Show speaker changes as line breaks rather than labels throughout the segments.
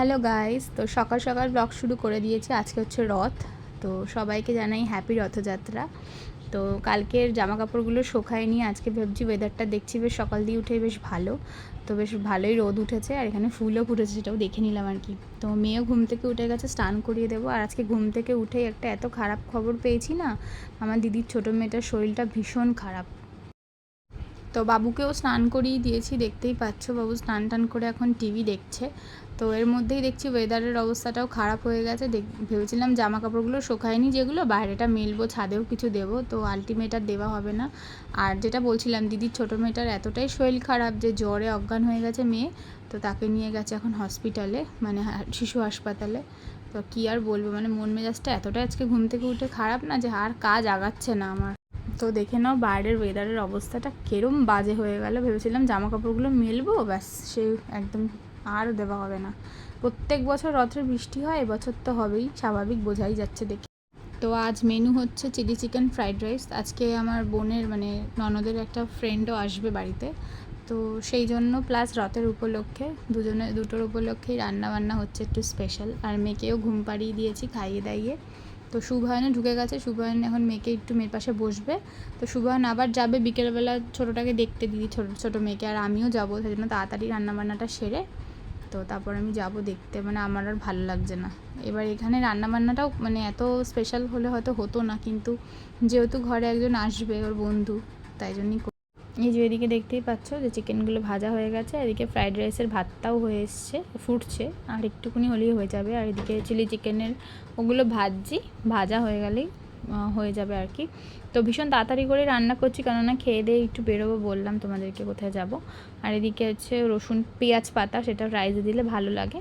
Hello guys, তো সকাল সকাল ব্লগ শুরু করে দিয়েছি। আজকে হচ্ছে রথ, তো সবাইকে জানাই হ্যাপি রথযাত্রা। তো কালকের জামা কাপড়গুলো শোকায় নিয়ে আজকে ভাবছি ওয়েদারটা দেখছি, বেশ সকাল দিয়ে উঠে বেশ ভালো। তো বেশ ভালোই রোদ উঠেছে, আর এখানে ফুলও ফুটেছে, সেটাও দেখে নিলাম আর কি। তো মেয়েও ঘুম থেকে উঠে গেছে, স্নান করিয়ে দেবো। আর আজকে ঘুম থেকে উঠেই একটা এত খারাপ খবর পেয়েছি না, আমার দিদির ছোটো মেয়েটার শরীরটা ভীষণ খারাপ। তো বাবুকেও স্নান করিয়ে দিয়েছি, দেখতেই পাচ্ছ বাবু স্নান টান করে এখন টিভি দেখছে। তো এর মধ্যেই দেখছি ওয়েদারের অবস্থাটাও খারাপ হয়ে গেছে। ভেবেছিলাম জামা কাপড়গুলো শোকায়নি, যেগুলো বাইরেটা মেলবো, ছাদেও কিছু দেবো, তো আলটিমেট আর দেওয়া হবে না। আর যেটা বলছিলাম, দিদির ছোটো মেয়েটার এতটাই শরীর খারাপ যে জ্বরে অজ্ঞান হয়ে গেছে মেয়ে, তো তাকে নিয়ে গেছে এখন হসপিটালে মানে শিশু হাসপাতালে। তো কী আর বলব মানে মন মেজাজটা এতটাই আজকে ঘুম থেকে উঠে খারাপ না যে আর কাজ আগাচ্ছে না আমার। তো দেখে নাও বাইরের ওয়েদারের অবস্থাটা কেরম বাজে হয়ে গেল। ভেবেছিলাম জামা কাপড়গুলো মেলবো, ব্যাস, সে একদম আর দেওয়া হবে না। প্রত্যেক বছর রথের বৃষ্টি হয়, এবছর তো হবেই, স্বাভাবিক বোঝাই যাচ্ছে দেখে। তো আজ মেনু হচ্ছে চিলি চিকেন ফ্রাইড রাইস। আজকে আমার বোনের মানে ননদের একটা ফ্রেন্ডও আসবে বাড়িতে। তো সেই জন্য প্লাস রথের উপলক্ষে দুজনে, দুটোর উপলক্ষেই রান্না বান্না হচ্ছে একটু স্পেশাল। আর মেয়েকেও ঘুম পাড়িয়ে দিয়েছি খাইয়ে দাইয়ে। তো শুভায়নে ঢুকে গেছে শুভায়ন এখন মেয়েকে একটু মেয়ের পাশে বসবে। তো শুভায়ন আবার যাবে, বিকেলবেলা ছোটোটাকে দেখতে দিদি, ছোটো ছোটো মেয়েকে। আর আমিও যাব, সেই জন্য তাড়াতাড়ি রান্নাবান্নাটা সেরে তো তারপর আমি যাব দেখতে মানে আমার আর ভালো লাগছে না। এবার এখানে রান্নাবান্নাটাও মানে এত স্পেশাল হলে হয়তো হতো না, কিন্তু যেহেতু ঘরে একজন আসবে ওর বন্ধু, তাই জন্যই এই যে এদিকে দেখতেই পাচ্ছ যে চিকেনগুলো ভাজা হয়ে গেছে এদিকে ফ্রাইড রাইসের ভাতটাও হয়ে এসছে, ফুটছে, আর একটুকুনি হলেই হয়ে যাবে। আর এদিকে চিলি চিকেনের ওগুলো ভাজছি, ভাজা হয়ে গেলেই হয়ে যাবে আর কি। তো ভীষণ তাড়াতাড়ি করে রান্না করছি, কেননা খেয়ে দিয়ে একটু বেরোবো বললাম তোমাদেরকে কোথায় যাব। আর এদিকে হচ্ছে রসুন, পেঁয়াজ পাতা, সেটা রাইসে দিলে ভালো লাগে।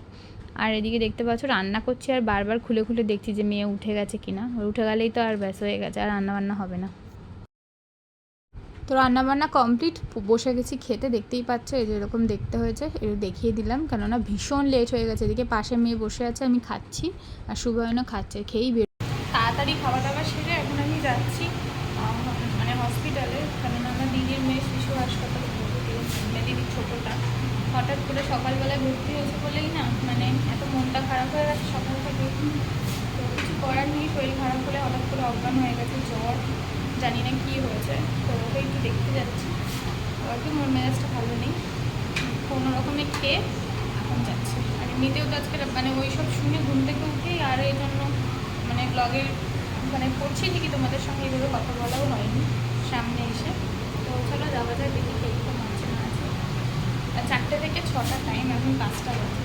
আর এদিকে দেখতে পাচ্ছ রান্না করছি আর বারবার খুলে খুলে দেখছি যে মেয়ে উঠে গেছে কিনা। উঠে গেলেই তো আর ব্যাস হয়ে গেছে, আর রান্না বান্না হবে না। তো রান্নাবান্না কমপ্লিট বসে গেছি খেতে, দেখতেই পাচ্ছ এই যে এরকম দেখতে হয়েছে, এটা দেখিয়ে দিলাম, কেননা ভীষণ লেট হয়ে গেছে। এদিকে পাশে মেয়ে বসে আছে, আমি খাচ্ছি, আর শুভায়নও খাচ্ছে, খেয়েই বের তাড়াতাড়ি খাওয়া দাওয়া সেরে এখন আমি যাচ্ছি আহ, মানে হসপিটালে কারণ আমার দিদির মেয়ে শিশু হাসপাতালে ভর্তি হয়েছে মানে দিদির ছোটোটা হঠাৎ করে সকালবেলায় ভর্তি হয়েছে বলেই না মানে এত গেছে সকাল থেকে। তো কিছু করার নেই, শরীর খারাপ হলে হঠাৎ করে অজ্ঞান হয়ে গেছে, জ্বর, জানি না কী হয়েছে। তো ওকে একটু দেখতে যাচ্ছি। আর কি মন মেজাজটা ভালো নেই। কোনো রকমে খেয়ে এখন যাচ্ছে। আর এমনিতেও তো আজকে মানে ওই সব শুনে ঘুম থেকে উঠেই আর এই জন্য মানে ব্লগের মানে করছি ঠিকই তোমাদের সঙ্গে এগুলো কথা বলাও হয়নি সামনে এসে। তো চলো যাওয়া যায় দেখি কে কোন আছে না আছে। আর চারটে থেকে ছটা টাইম এখন পাঁচটা বাজে।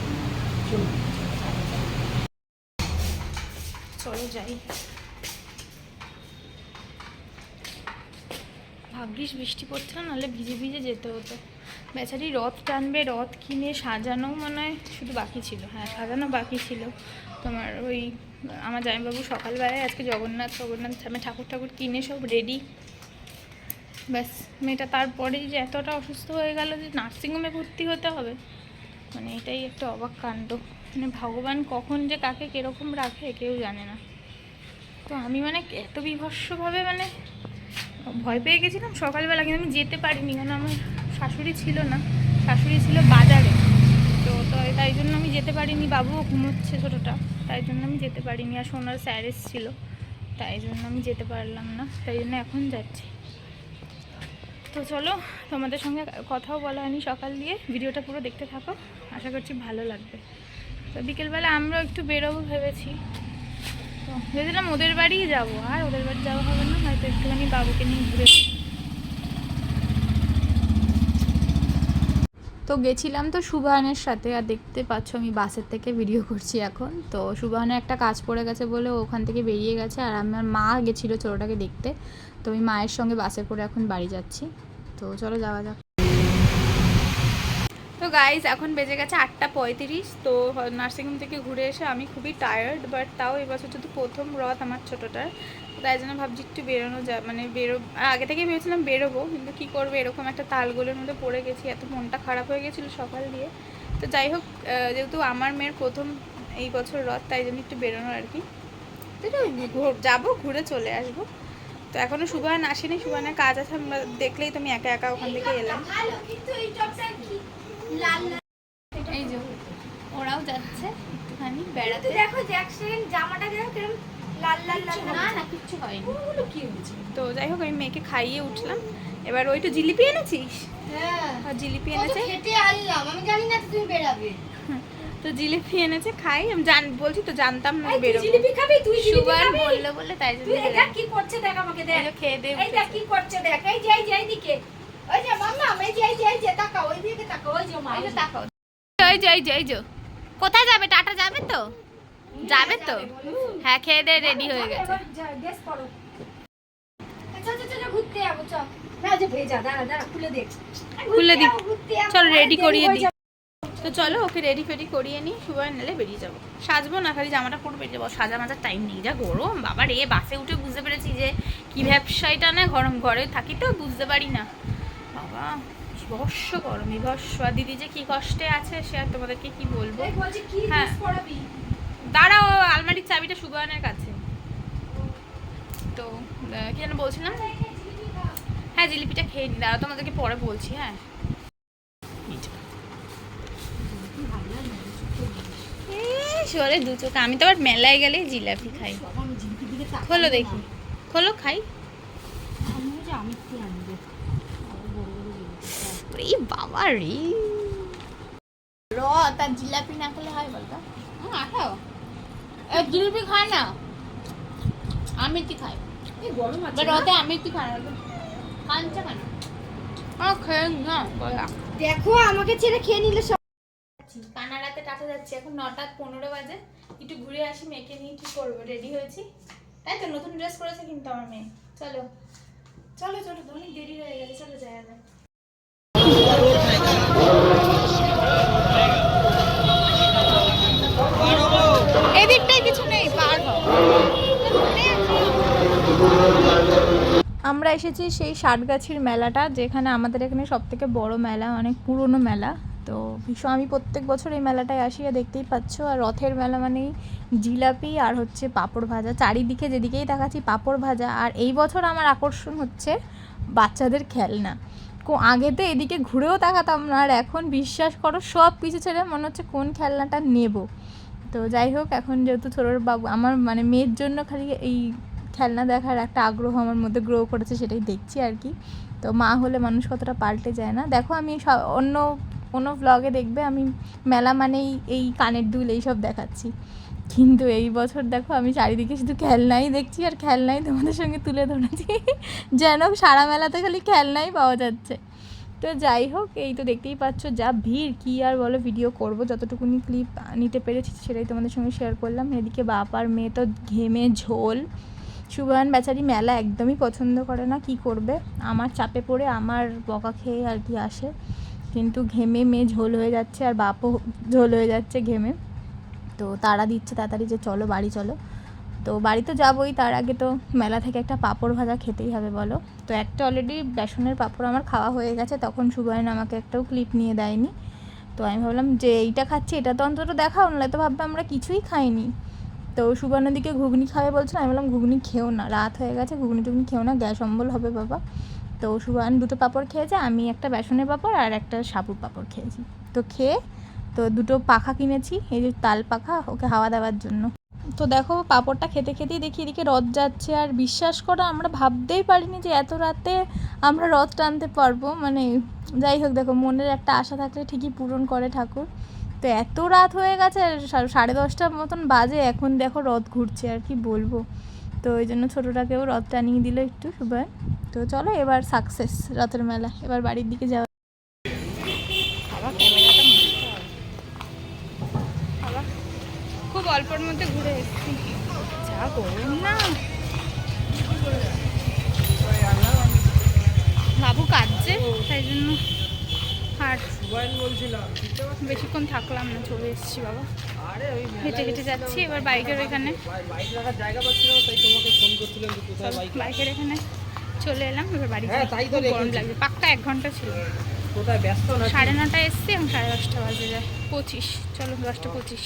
চলো যাই। ভাগ্যিস বৃষ্টি পড়ছে না, নাহলে ভিজে ভিজে যেতে হতো। বেচারি রথ টানবে, রথ কিনে সাজানো মনে হয় শুধু বাকি ছিল। হ্যাঁ সাজানো বাকি ছিল। তোমার ওই, আমার জামাইবাবু সকালবেলায় আজকে জগন্নাথ জগন্নাথ মানে ঠাকুর ঠাকুর কিনে সব রেডি ব্যাস, মেয়েটা তারপরেই যে এতটা অসুস্থ হয়ে গেল যে নার্সিংহোমে ভর্তি হতে হবে। মানে এটাই একটা অবাক কাণ্ড। মানে ভগবান কখন যে কাকে কীরকম রাখে কেউ জানে না। তো আমি মানে এত বিভৎসভাবে মানে ভয় পেয়ে গেছিলাম সকালবেলা, কিন্তু আমি যেতে পারিনি কারণ আমার শাশুড়ি ছিল না। শাশুড়ি ছিল বাজারে। তো তো তাই জন্য আমি যেতে পারিনি, বাবুও ঘুমোচ্ছে ছোটোটা, তাই জন্য আমি যেতে পারিনি। আর সোনার স্যার ছিল তাই জন্য আমি যেতে পারলাম না, তাই জন্য এখন যাচ্ছি। তো চলো, তোমাদের সঙ্গে কথাও বলা হয়নি সকাল দিয়ে। ভিডিওটা পুরো দেখতে থাকো, আশা করছি ভালো লাগবে। তো বিকেলবেলা আমরাও একটু বেরোবো ভেবেছি। তো ভেবেছিলাম ওদের বাড়িই যাব, আর ওদের বাড়ি যাওয়া হবে না, হয়তো একটুখানি বাবুকে নিয়ে ঘুরে তো গেছিলাম তো সুবাহানের সাথে, আর দেখতে পাচ্ছ আমি বাসের থেকে ভিডিও করছি এখন। তো সুবাহানের একটা কাজ পড়ে গেছে বলে ওখান থেকে বেরিয়ে গেছে, আর আমার মা গেছিল ছোটোটাকে দেখতে। তো আমি মায়ের সঙ্গে বাসে করে এখন বাড়ি যাচ্ছি। তো চলো যাওয়া যাক। তো গাইজ এখন বেজে গেছে আটটা পঁয়ত্রিশ, তো নার্সিংহোম থেকে ঘুরে এসে আমি খুবই টায়ার্ড বাট তাও এবছর যেহেতু প্রথম রথ আমার ছোটোটার তাই জন্য ভাবছি একটু বেরোনো যায় মানে বেরো আগে থেকেই ভেবেছিলাম বেরোবো, কিন্তু কী করব, এরকম একটা তালগোলের মধ্যে পড়ে গেছি, এত মনটা খারাপ হয়ে গেছিল সকাল দিয়ে। তো যাই হোক যেহেতু আমার মেয়ের প্রথম এই বছর রথ, তাই জন্য একটু বেরোনো আর কি। তো যাব, ঘুরে চলে আসব। তো এখনও সুবাহান আসেনি, সুবাহানের কাজ আছে, আমরা দেখলেই তো আমি একা একা ওখান থেকে এলাম। এই যে ওরাও যাচ্ছে একটুখানি বেড়াতে।
দেখো যে এক সেকেন্ড জামাটা দেখো কিরম লাল লাল লাল
না না কিচ্ছু হয়নি।
ওগুলো কি হয়েছে?
তো যাই হোক আমি মেয়েকে খাইয়ে উঠলাম। এবার ওই তো জিলিপি এনেছিস?
হ্যাঁ।
জিলিপি এনেছে।
খেটে আনলাম। আমি জানি না তো তুমি বেরাবে
তো জিলিপি এনেছে খাই। আমি জান বলছি তো জানতাম না
এই জিলিপি খাবি তুই জিলিপি
সুগার
খাবি।
বলল বলে তাই জন্য
তুই কি করছে দেখ আমাকে দেখ।
খেয়ে দিয়ে
এই দেখ কি করছে দেখ। এই যে এই যে এইদিকে। ওই যে মাম্মা এই যে এই যে এই যে তাকা ওই দিকে তাকা ওই যে মা
এই যে তাকাও এই যে এই যে এই যে কোথায় যাবে টাটা যাবে তো যাবে তো হ্যাঁ খেয়ে দিয়ে রেডি হয়ে গেছে
ঘুরতে যাব চল খুলে যাব।
চল রেডি করিয়ে দিই তো চলো ওকে রেডি ফেডি করিয়ে নিই সুবাই নিলে বেরিয়ে যাব সাজবো না খালি জামাটা পরে বেরিয়ে যাব সাজা মাজার টাইম নেই যা গরম বাবার এ বাসে উঠে বুঝতে পেরেছি যে কি ব্যবসায়টা না গরম ঘরে থাকি তো বুঝতে পারি না বাবা বিভৎস গরম বিভৎস আর দিদি যে কি কষ্টে আছে সে আর তোমাদেরকে কি বলব? হ্যাঁ। দাঁড়াও আলমারির চাবিটা সুবানের কাছে। তো কি যেন বলছিলাম? হ্যাঁ জিলিপিটা খেয়ে নি। দাঁড়াও তোমাদেরকে পরে বলছি হ্যাঁ। সরে দু চোখ। আমি তো আবার মেলায় গেলে জিলাপি খাই। খোলো দেখি। খোলো খাই
আমি বলছি আমি কি আনব আরও বড় বড় জিলিপি।
বাবা রে র তার জিলাপি না খেলে হয় বলতো? হুম আঠাও। জিলিপি খায় না। আমি কি খাই?
গরম আছে
বাট আমি কি খাই? কাঞ্চা কেন আমার খেয়ে না। বলা
দেখো আমাকে ছেড়ে খেয়ে নিলে সব
কানাডাতে টাটা যাচ্ছি এখন নটা পনেরো বাজে। একটু ঘুরে আসি মেয়েকে নিয়ে কি করব? রেডি হয়েছি। তাই তো নতুন ড্রেস করেছে কিন্তু আমার মেয়ে। চলো। চলো চলো অনেক দেরি হয়ে গেছে। এসেছি সেই ষাটগাছির মেলাটা, যেখানে আমাদের এখানে সব থেকে বড় মেলা, অনেক পুরনো মেলা। তো ভীষণ, আমি প্রত্যেক বছর এই মেলাটায় আসি, আর দেখতেই পাচ্ছ, আর রথের মেলা মানেই জিলাপি আর হচ্ছে পাঁপড় ভাজা। চারিদিকে যেদিকেই দেখাচ্ছি পাঁপড় ভাজা। আর এই বছর আমার আকর্ষণ হচ্ছে বাচ্চাদের খেলনা। কো আগে তো এদিকে ঘুরেও তাকাতাম না, আর এখন বিশ্বাস করো সব কিছু ছেড়ে মনে হচ্ছে কোন খেলনাটা নেব। তো যাই হোক, এখন যেহেতু ছোটোর বাবু, আমার মানে মেয়ের জন্য খালি এই খেলনা দেখার একটা আগ্রহ আমার মধ্যে গ্রো করেছে, সেটাই দেখছি আর কি। তো মা হলে মানুষ কতটা পাল্টে যায় না? দেখো আমি অন্য কোনো ব্লগে দেখবে আমি মেলা মানেই এই কানের দুল এইসব দেখাচ্ছি। কিন্তু এই বছর দেখো আমি চারিদিকে শুধু খেলনাই দেখছি আর খেলনাই তোমাদের সঙ্গে তুলে ধরেছি। যেন সারা মেলাতে খালি খেলনাই পাওয়া যাচ্ছে। তো যাই হোক, এই তো দেখতেই পাচ্ছ যা ভিড়, কি আর বলো ভিডিও করব। যতটুকুনি ক্লিপ নিতে পেরেছি সেটাই তোমাদের সঙ্গে শেয়ার করলাম। এদিকে বাপার মেয়ে তো ঘেমে ঝোল। সুবান বেচারি মেলা একদমই পছন্দ করে না, কি করবে? আমার চাপে পড়ে আমার বকা খেয়ে আর কি আসে। কিন্তু ঘেমে মেয়ে ঝোল হয়ে যাচ্ছে আর বাপও ঝোল হয়ে যাচ্ছে ঘেমে। তো তারা দিচ্ছে তাড়াতাড়ি যে চলো বাড়ি চলো। তো বাড়ি তো যাবোই, তার আগে তো মেলা থেকে একটা পাঁপড় ভাজা খেতেই হবে বলো। তো একটা অলরেডি বেসনের পাঁপড় আমার খাওয়া হয়ে গেছে, তখন সুবায়ন আমাকে একটাও ক্লিপ নিয়ে দেয়নি। তো আমি ভাবলাম যে এইটা খাচ্ছি, এটা তো অন্তত দেখাও নাহলে তো ভাববে আমরা কিছুই খাইনি। তো সুবর্ণর দিকে ঘুগনি খাবে বলছিল, আমি বললাম, ঘুগনি খেও না, রাত হয়ে গেছে, ঘুগনি টুগনি খেও না, গ্যাস অম্বল হবে বাবা। তো সুবান দুটো পাঁপড় খেয়েছে, আমি একটা বেসনের পাঁপড় আর একটা সাবুর পাঁপড় খেয়েছি। তো খেয়ে, তো দুটো পাখা কিনেছি, এই যে তাল পাখা, ওকে হাওয়া দেওয়ার জন্য। তো দেখো, পাঁপড়টা খেতে খেতেই দেখি এদিকে রথ যাচ্ছে, আর বিশ্বাস করো, আমরা ভাবতেই পারিনি যে এত রাতে আমরা রথ টানতে পারব। মানে যাই হোক, দেখো, মনের একটা আশা থাকলে ঠিকই পূরণ করে ঠাকুর। তো এত রাত হয়ে গেছে সাড়ে দশটার মতন বাজে, এখন দেখো রথ ঘুরছে আর কি বলব। তো ওই জন্য ছোটোটাকেও রথ টানিয়ে দিল একটু সুবান তো চলো এবার সাকসেস রথের মেলা, এবার বাড়ির দিকে যাওয়া। খুব অল্পর মধ্যে ঘুরে এসেছি। যা গরম না। বাবু কাঁদছে, তাই জন্য আর বেশিক্ষণ থাকলাম না চলে এসেছি বাবা। হেঁটে হেঁটে যাচ্ছি এবার বাইকের এখানে বাইকের এখানে চলে এলাম এবার বাড়ি
হ্যাঁ,
গরম। লাগছে। পাক্কা এক ঘণ্টা ছিল। সাড়ে নটায় এসছি এবং সাড়ে দশটা বাজে যায়। পঁচিশ চলো দশটা পঁচিশ।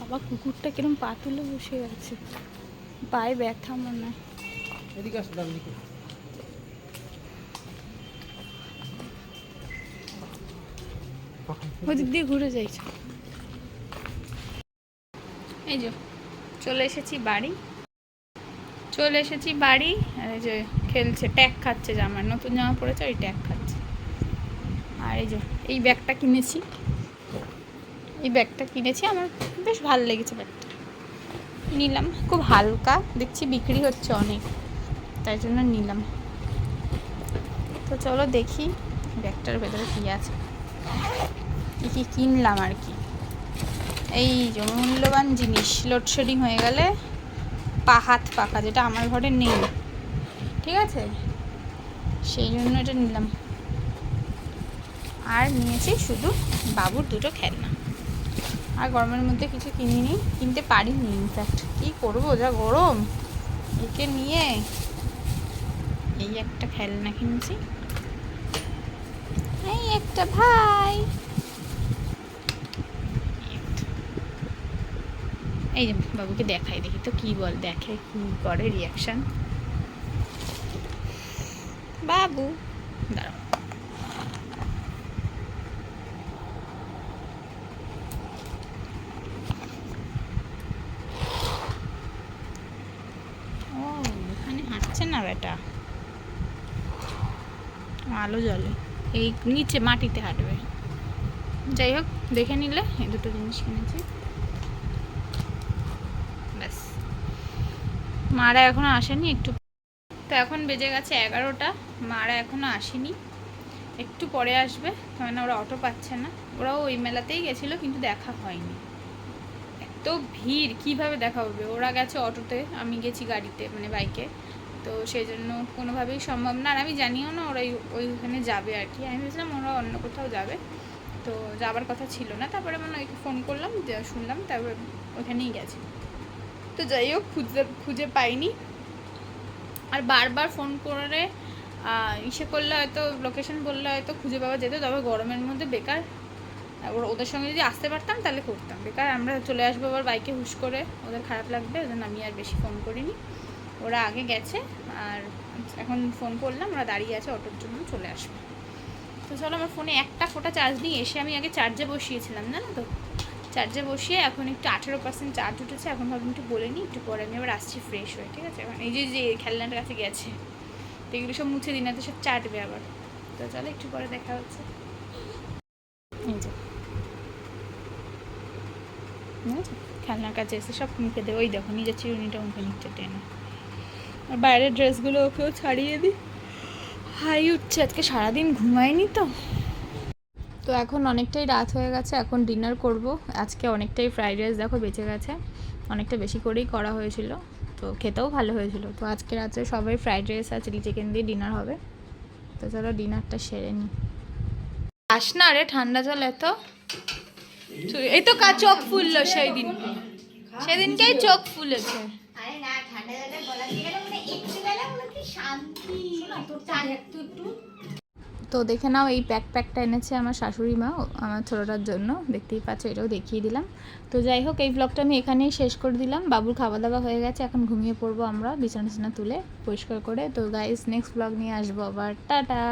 বাবা কুকুরটা কিরম পা তুলে বসে আছে। পায়ে ব্যথা মনে হয়।
এদিকে আসো।
ওদিক দিয়ে ঘুরে যাইছ এই যে, চলে এসেছি বাড়ি। চলে এসেছি বাড়ি, আর এই যে খেলছে, ট্যাগ খাচ্ছে জামার নতুন জামা পড়েছে ওই ট্যাগ খাচ্ছে। আর এই যে, এই ব্যাগটা কিনেছি। এই ব্যাগটা কিনেছি, আমার বেশ ভালো লেগেছে ব্যাগটা। নিলাম, খুব হালকা, দেখছি বিক্রি হচ্ছে অনেক, তাই জন্য নিলাম। তো চলো দেখি ব্যাগটার ভেতরে কী আছে। কী কী কিনলাম আর কি? এই যে মূল্যবান জিনিস লোডশেডিং হয়ে গেলে পা হাত পাকা যেটা আমার ঘরে নেই, ঠিক আছে? সেই জন্য এটা নিলাম। আর নিয়েছি শুধু বাবুর দুটো খেলনা। আর গরমের মধ্যে কিছু কিনিনি, কিনতে পারিনি ইনফ্যাক্ট কী করব, যা গরম। একে নিয়ে এই একটা খেলনা কিনছি। এই একটা ভাই। এই যে বাবুকে দেখাই দেখি তো কি বল দেখে কি করে রিয়াকশন বাবু। দাঁড়াও। ও এখানে হাঁটছে না বেটা? আলো জ্বলে এই নিচে মাটিতে হাঁটবে। যাই হোক দেখে নিলে এই দুটো জিনিস কিনেছি ব্যাস মারা এখনও আসেনি একটু। তো এখন বেজে গেছে এগারোটা, মারা এখনও আসেনি। একটু পরে আসবে কারণ ওরা অটো পাচ্ছে না। ওরাও ওই মেলাতেই গেছিল, কিন্তু দেখা হয়নি। এত ভিড়, কীভাবে দেখা হবে? ওরা গেছে অটোতে, আমি গেছি গাড়িতে মানে বাইকে। তো সেই জন্য কোনোভাবেই সম্ভব না। আর আমি জানিও না ওরা ওই- ওইখানে যাবে আর কি। আমি ভেবেছিলাম ওরা অন্য কোথাও যাবে। তো যাবার কথা ছিল না। তারপরে মানে ফোন করলাম শুনলাম, তারপরে ওখানেই গেছে। তো যাই হোক খুঁজে খুঁজে পাইনি। আর বারবার ফোন করে ইসে করলে হয়তো লোকেশন বললে হয়তো খুঁজে পাওয়া যেত, তবে গরমের মধ্যে বেকার। ওদের সঙ্গে যদি আসতে পারতাম, তাহলে করতাম। বেকার, আমরা চলে আসব আবার বাইকে হুশ করে। ওদের খারাপ লাগবে ওদের আমি আর বেশি ফোন করিনি। ওরা আগে গেছে, আর এখন ফোন করলাম, ওরা দাঁড়িয়ে আছে অটোর জন্য, চলে আসবে। তো চলো, আমার ফোনে একটা ফোটা চার্জ নিয়ে এসে আমি আগে চার্জে বসিয়েছিলাম, জানো তো? চার্জে বসিয়ে এখন একটু আঠেরো পার্সেন্ট চার্জ উঠেছে, এখন ভাবলাম একটু বলে নিই, একটু পরে আমি আবার আসছি ফ্রেশ হয়ে, ঠিক আছে? এখন এই যে যে খেলনাটার কাছে গেছে, তো এগুলো সব মুছে দিন সব চাটবে আবার। তো চলো একটু পরে দেখা হচ্ছে। খেলনার কাছে এসে সব মুখে দেবে। ওই দেখো, নিজের চিরুনিটা মুখে নিচ্ছে টেনে। আর বাইরের ড্রেসগুলো ওকেও ছাড়িয়ে দিই। হাই উঠছে, আজকে সারাদিন ঘুমায়নি তো। তো এখন অনেকটাই রাত হয়ে গেছে এখন ডিনার করব। আজকে অনেকটাই ফ্রাইড রাইস দেখো বেঁচে গেছে অনেকটা বেশি করেই করা হয়েছিল তো খেতেও ভালো হয়েছিল। তো আজকে রাত্রে সবাই ফ্রাইড রাইস আর চিলি চিকেন দিয়ে ডিনার হবে। তো চলো ডিনারটা সেরে নিই আস না রে ঠান্ডা জল এত? এই তো কা চোখ ফুললো সেই দিন সেদিনকেই চোখ ফুলেছে।
আরে না ঠান্ডা জলে গলা দিয়ে গেলে মানে শান্তি।
তো দেখে নাও, এই প্যাক প্যাকটা এনেছে আমার শাশুড়ি মা আমার ছোটোটার জন্য। দেখতেই পাচ্ছ, এটাও দেখিয়ে দিলাম। তো যাই হোক, এই ব্লগটা আমি এখানেই শেষ করে দিলাম। বাবুর খাওয়া দাওয়া হয়ে গেছে, এখন ঘুমিয়ে পড়ব আমরা বিছানা তুলে পরিষ্কার করে। তো গাইস নেক্সট ব্লগ নিয়ে আসব আবার। টাটা!